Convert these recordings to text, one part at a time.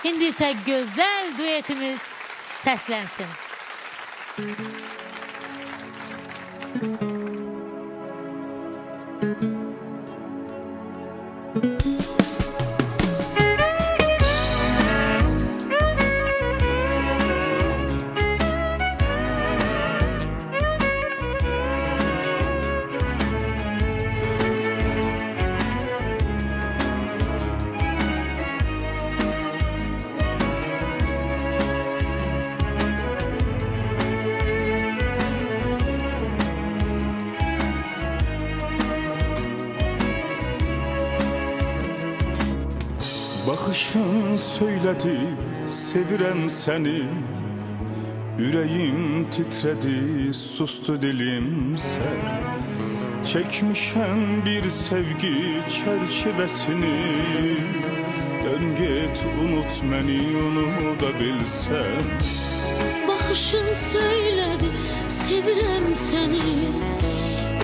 İndi isə gözəl duetimiz səslənsin. Bakışın söyledi sevirem seni. Yüreğim titredi sustu dilimse Çekmişem bir sevgi çerçevesini. Dön git unut beni unutabilsem Baxışın söylədi, sevirəm səni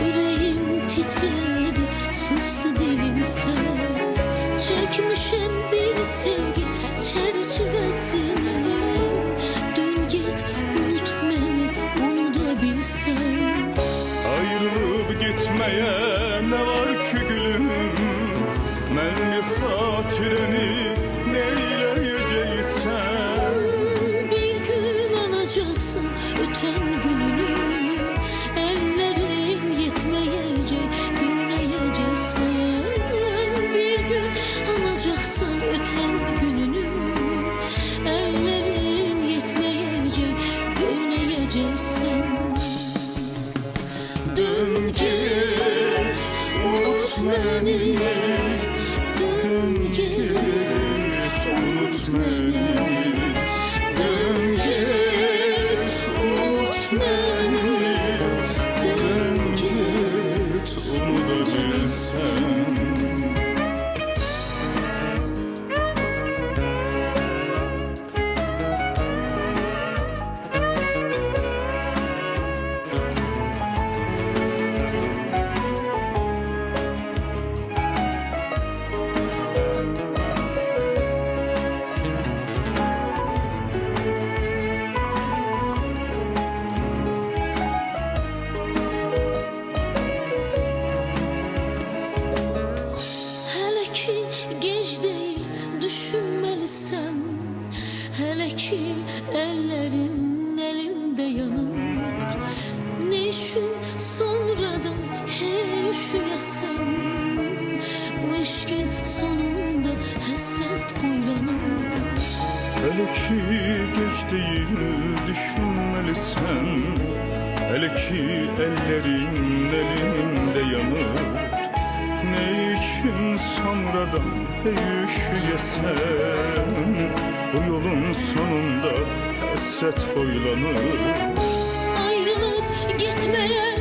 Ürəyim titrədi, sustu dilimsə Çəkmişəm bir sevgi çərçivəsini Dön get, unut məni, unuda bilsən Ayrılıp gitmeye ne var ki gülüm? Menli hatireni neyleyeceksen Bir gün alacaksın öten alacaksın öten gününü Ellerin yetmeyecek büyüneceksin Dön git unut beni Dön git unut beni ki geç değil düşünmelisen Hele ki ellerin elimde yanır. Ne için sonradan hey üşüyesen Bu yolun sonunda hasret boylanır. Ayrılıp gitmeye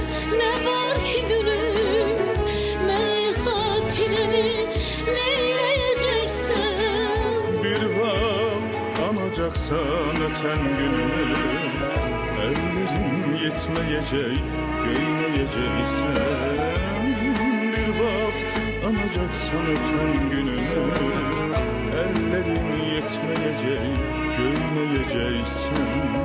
vakt anacaksan öten gününü Ellerin yetmeyecek, göyneyeceksen Bir vakt anacaksan öten gününü Ellerin yetmeyecek, göyneyeceksen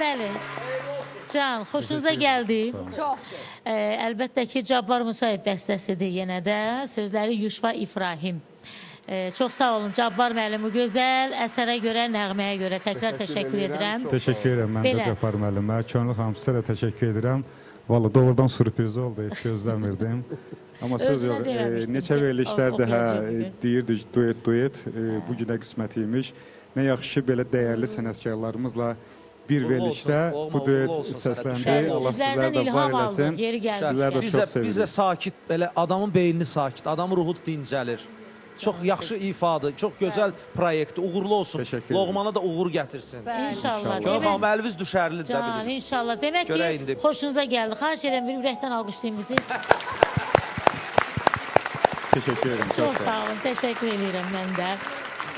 Bəli. Can, xoşunuza gəldi. Çox. Ə, əlbəttə ki, Cabbar Musayev bəstəsidir yenə də. Sözləri Yuşva İbrahim. Ə, çox sağ olun Cabbar müəllim. Bu gözəl əsərə görə, nəğməyə görə təkrar təşəkkür edirəm. Təşəkkür edirəm mən Belə. də Cəfər müəllimə. Könül xanım sizə də təşəkkür edirəm. Valla doğrudan sürpriz oldu, heç gözləmirdim. Amma söz yox, e, neçə verilişlərdə hə gün. deyirdik duet duet e, bu günə qismət imiş. Nə yaxşı ki belə dəyərli sənətkarlarımızla bir verilişdə bu düet səsləndi. Allah sizlər də var eləsin. Sizlər də çox sevilir. Bizə sakit, belə adamın beynini sakit, adamın ruhu dincəlir. Çox yaxşı ifadı, çox gözəl proyektdir. Uğurlu olsun. Loğmana da uğur gətirsin. İnşallah. Görək xanım, əlviz düşərli də bilir. Can, inşallah. Demək ki, xoşunuza gəldi. Xahiş edirəm, bir ürəkdən alqışlayın bizi. Teşekkür ederim. Çok, çok sağ olun. Teşekkür ederim ben de.